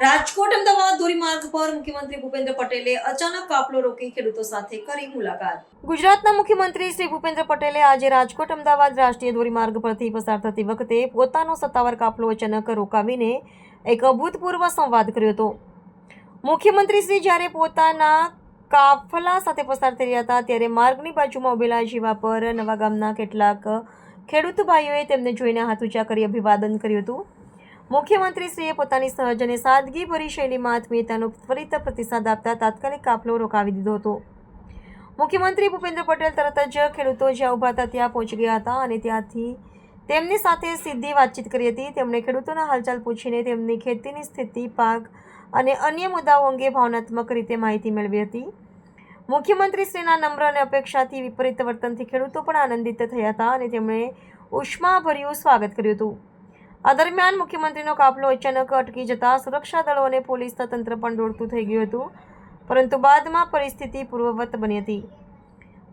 ધોરીમાર્ગ પર મુખ્યમંત્રી ભૂપેન્દ્ર પટેલે અચાનક કાફલો રોકી ખેડૂતો સાથે કરી મુલાકાત. ગુજરાતના મુખ્યમંત્રી શ્રી ભૂપેન્દ્ર પટેલે આજે રાજકોટ અમદાવાદ રાષ્ટ્રીય ધોરીમાર્ગ પરથી પસાર થતી વખતે પોતાનો સત્તાવાર કાફલો અચાનક રોકાવીને એક અભૂતપૂર્વ સંવાદ કર્યો હતો. મુખ્યમંત્રી શ્રી જ્યારે પોતાના કાફલા સાથે પસાર થઈ રહ્યા હતા ત્યારે માર્ગની બાજુમાં ઉભેલા જીવા પર નવા ગામના કેટલાક ખેડૂત ભાઈઓએ તેમને જોઈને હાથ ઊંચા કરી અભિવાદન કર્યું હતું. મુખ્યમંત્રીશ્રીએ પોતાની સહજ અને સાદગીભરી શૈલીમાં આત્મીયતાનો ત્વરિત પ્રતિસાદ આપતા તાત્કાલિક કાફલો રોકાવી દીધો હતો. મુખ્યમંત્રી ભૂપેન્દ્ર પટેલ તરત જ ખેડૂતો જ્યાં ઊભા હતા ત્યાં પહોંચી ગયા હતા અને ત્યાંથી તેમની સાથે સીધી વાતચીત કરી હતી. તેમણે ખેડૂતોના હાલચાલ પૂછીને તેમની ખેતીની સ્થિતિ, પાક અને અન્ય મુદ્દાઓ અંગે ભાવનાત્મક રીતે માહિતી મેળવી હતી. મુખ્યમંત્રીશ્રીના નમ્ર અને અપેક્ષાથી વિપરીત વર્તનથી ખેડૂતો પણ આનંદિત થયા હતા અને તેમણે ઉષ્માભર્યું સ્વાગત કર્યું હતું. આ દરમિયાન મુખ્યમંત્રીનો કાફલો અચાનક અટકી જતા સુરક્ષા દળો અને પોલીસ તંત્ર પણ દોડતું થઈ ગયું હતું. પરંતુ બાદમાં પરિસ્થિતિ પૂર્વવત બની હતી.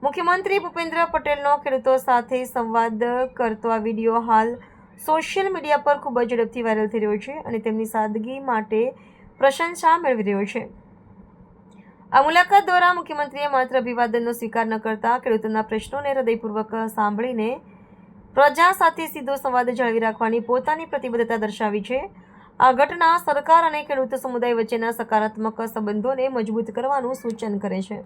મુખ્યમંત્રી ભૂપેન્દ્ર પટેલનો ખેડૂતો સાથે સંવાદ કરતો આ વીડિયો હાલ સોશિયલ મીડિયા પર ખૂબ જ ઝડપથી વાયરલ થઈ રહ્યો છે અને તેમની સાદગી માટે પ્રશંસા મેળવી રહ્યો છે. આ મુલાકાત દ્વારા મુખ્યમંત્રીએ માત્ર અભિવાદનનો સ્વીકાર ન કરતા ખેડૂતોના પ્રશ્નોને હૃદયપૂર્વક સાંભળીને પ્રજા સાથે સીધો સંવાદ જાળવી રાખવાની પોતાની પ્રતિબદ્ધતા દર્શાવી છે. આ ઘટના સરકાર અને ખેડૂત સમુદાય વચ્ચેના સકારાત્મક સંબંધોને મજબૂત કરવાનું સૂચન કરે છે.